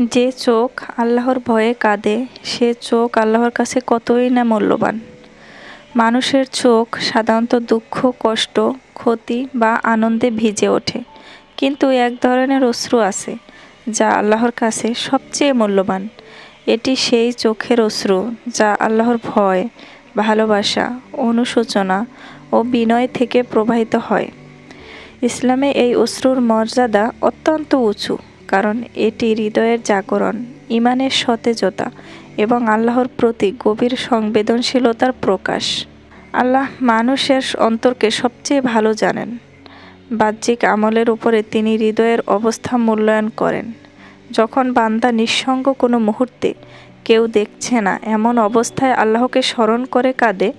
যে চোখ আল্লাহর ভয়ে কাঁদে, সে চোখ আল্লাহর কাছে কতই না মূল্যবান। মানুষের চোখ সাধারণত দুঃখ, কষ্ট, ক্ষতি বা আনন্দে ভিজে ওঠে। কিন্তু এক ধরনের অশ্রু আছে, যা আল্লাহর কাছে সবচেয়ে মূল্যবান। এটি সেই চোখের অশ্রু যা আল্লাহর ভয়, ভালোবাসা, অনুশোচনা ও বিনয় থেকে প্রবাহিত হয়। ইসলামে এই অশ্রুর মর্যাদা অত্যন্ত উঁচু। কারণ এটি হৃদয়ের জাগরণ, ইমানের সতেজতা এবং আল্লাহর প্রতি গভীর সংবেদনশীলতার প্রকাশ। আল্লাহ মানুষের অন্তরকে সবচেয়ে ভালো জানেন। বাহ্যিক আমলের উপরে তিনি হৃদয়ের অবস্থা মূল্যায়ন করেন। যখন বান্দা নিঃসঙ্গ কোনো মুহূর্তে কেউ দেখছে না, এমন অবস্থায় আল্লাহকে স্মরণ করে কাঁদে,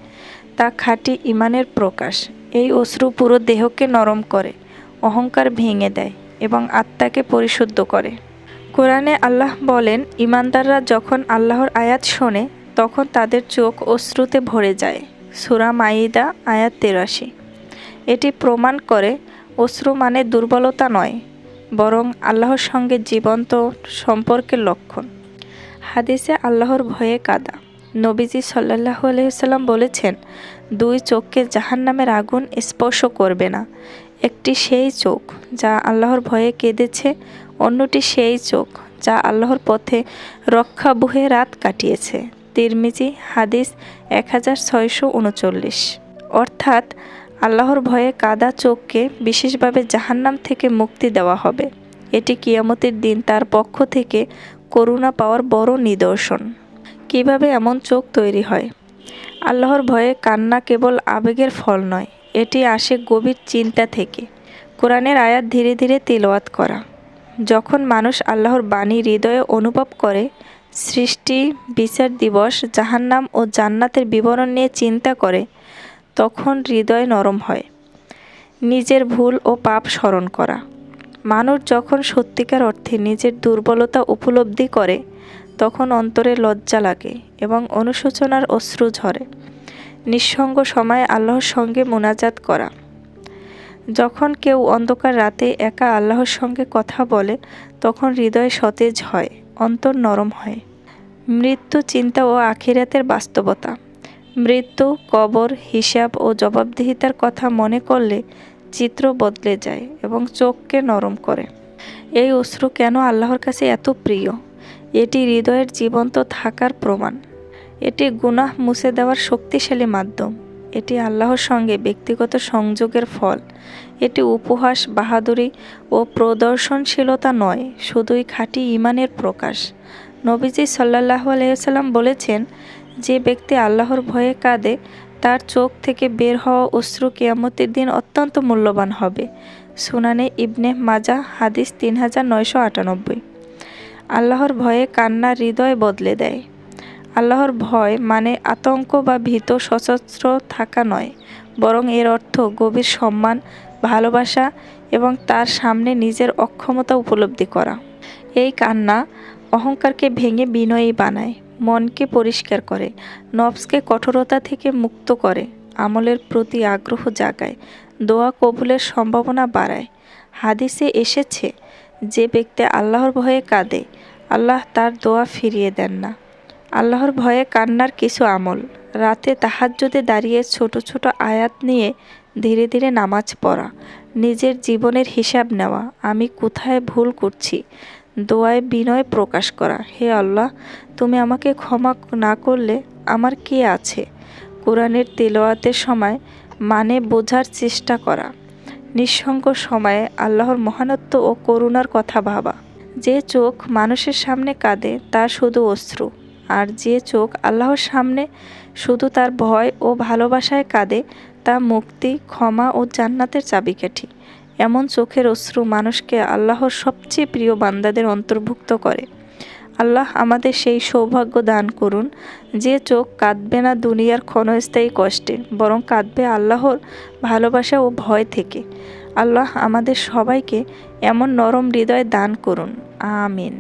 তা খাঁটি ইমানের প্রকাশ। এই অশ্রু পুরো দেহকে নরম করে, অহংকার ভেঙে দেয়। এবং আত্মাকে পরিশুদ্ধ করে। কোরআনে আল্লাহ বলেন, ইমানদাররা যখন আল্লাহর আয়াত শোনে, তখন তাদের চোখ অশ্রুতে ভরে যায়। সুরা মাইদা আয়াত তেরাশি। এটি প্রমাণ করে, অশ্রু মানে দুর্বলতা নয়, বরং আল্লাহর সঙ্গে জীবন্ত সম্পর্কের লক্ষণ। হাদিসে আল্লাহর ভয়ে কাদা। নবীজি সাল্লাহ আলহিসাল্লাম বলেছেন, দুই চোখকে জাহান্নামের আগুন স্পর্শ করবে না। একটি সেই চোখ যা আল্লাহর ভয়ে কেঁদেছে, অন্যটি সেই চোখ যা আল্লাহর পথে রক্ষা বুহে রাত কাটিয়েছে। তিরমিজি, হাদিস এক হাজার ছয়শো উনচল্লিশ। অর্থাৎ আল্লাহর ভয়ে কাদা চোখকে বিশেষভাবে জাহান্নাম থেকে মুক্তি দেওয়া হবে। এটি কিয়ামতের দিন তার পক্ষ থেকে করুণা পাওয়ার বড় নিদর্শন। কীভাবে এমন চোখ তৈরি হয়? আল্লাহর ভয়ে কান্না কেবল আবেগের ফল নয় এটি আসে গভীর চিন্তা থেকে। কোরআনের আয়াত ধীরে ধীরে তিলওয়াত করা। যখন মানুষ আল্লাহর বাণী হৃদয়ে অনুভব করে, সৃষ্টি, বিচার দিবস, জাহান্নাম ও জান্নাতের বিবরণ নিয়ে চিন্তা করে, তখন হৃদয় নরম হয়। নিজের ভুল ও পাপ স্মরণ করা। মানুষ যখন সত্যিকার অর্থে নিজের দুর্বলতা উপলব্ধি করে, তখন অন্তরে লজ্জা লাগে এবং অনুশোচনার অশ্রু ঝরে। নিঃসঙ্গ সময়ে আল্লাহর সঙ্গে মোনাজাত করা। যখন কেউ অন্ধকার রাতে একা আল্লাহর সঙ্গে কথা বলে, তখন হৃদয় সতেজ হয়, অন্তর নরম হয়। মৃত্যু চিন্তা ও আখিরাতের বাস্তবতা। মৃত্যু, কবর, হিসাব ও জবাবদিহিতার কথা মনে করলে চিত্র বদলে যায় এবং চোখকে নরম করে। এই অশ্রু কেন আল্লাহর কাছে এত প্রিয়? এটি হৃদয়ের জীবন্ত থাকার প্রমাণ। এটি গুনাহ মুছে দেওয়ার শক্তিশালী মাধ্যম। এটি আল্লাহর সঙ্গে ব্যক্তিগত সংযোগের ফল। এটি উপহাস, বাহাদুরি ও প্রদর্শনশীলতা নয়, শুধুই খাঁটি ইমানের প্রকাশ। নবীজি সাল্লাহ আলহিসাল্লাম বলেছেন, যে ব্যক্তি আল্লাহর ভয়ে কাঁদে, তার চোখ থেকে বের হওয়া অশ্রু কেয়ামতের দিন অত্যন্ত মূল্যবান হবে। সুনানে ইবনে মাজা, হাদিস তিন হাজার নয়শো আটানব্বই। আল্লাহর ভয়ে কান্না হৃদয় বদলে দেয়। আল্লাহর ভয় মানে আতঙ্ক বা ভীত সশস্ত্র থাকা নয়, বরং এর অর্থ গভীর সম্মান, ভালোবাসা এবং তার সামনে নিজের অক্ষমতা উপলব্ধি করা। এই কান্না অহংকারকে ভেঙে বিনয়ী বানায়, মনকে পরিষ্কার করে, নবসকে কঠোরতা থেকে মুক্ত করে, আমলের প্রতি আগ্রহ জাগায়, দোয়া কবুলের সম্ভাবনা বাড়ায়। হাদিসে এসেছে, যে ব্যক্তি আল্লাহর ভয়ে কাঁদে, আল্লাহ তার দোয়া ফিরিয়ে দেন না। আল্লাহর ভয়ে কান্নার কিছু আমল। রাতে তাহাজ্জুদে দাঁড়িয়ে ছোট ছোট আয়াত নিয়ে ধীরে ধীরে নামাজ পড়া, নিজের জীবনের হিসাব নেওয়া, আমি কোথায় ভুল করছি, দোয়ায় বিনয় প্রকাশ করা, হে আল্লাহ, তুমি আমাকে ক্ষমা না করলে আমার কে আছে? কোরআনের তেলোয়াতের সময় মানে বোঝার চেষ্টা করা, নিঃসঙ্গ সময়ে আল্লাহর মহানত্ব ও করুণার কথা ভাবা। যে চোখ মানুষের সামনে কাঁদে, তা শুধু অশ্রু। আর যে চোখ আল্লাহর সামনে শুধু তার ভয় ও ভালোবাসায় কাঁদে, তা মুক্তি, ক্ষমা ও জান্নাতের চাবিকাঠি। এমন চোখের অশ্রু মানুষকে আল্লাহর সবচেয়ে প্রিয় বান্দাদের অন্তর্ভুক্ত করে। আল্লাহ আমাদের সেই সৌভাগ্য দান করুন, যে চোখ কাঁদবে না দুনিয়ার ক্ষণস্থায়ী কষ্টে, বরং কাঁদবে আল্লাহর ভালোবাসা ও ভয় থেকে। আল্লাহ আমাদের সবাইকে এমন নরম হৃদয় দান করুন। আমিন।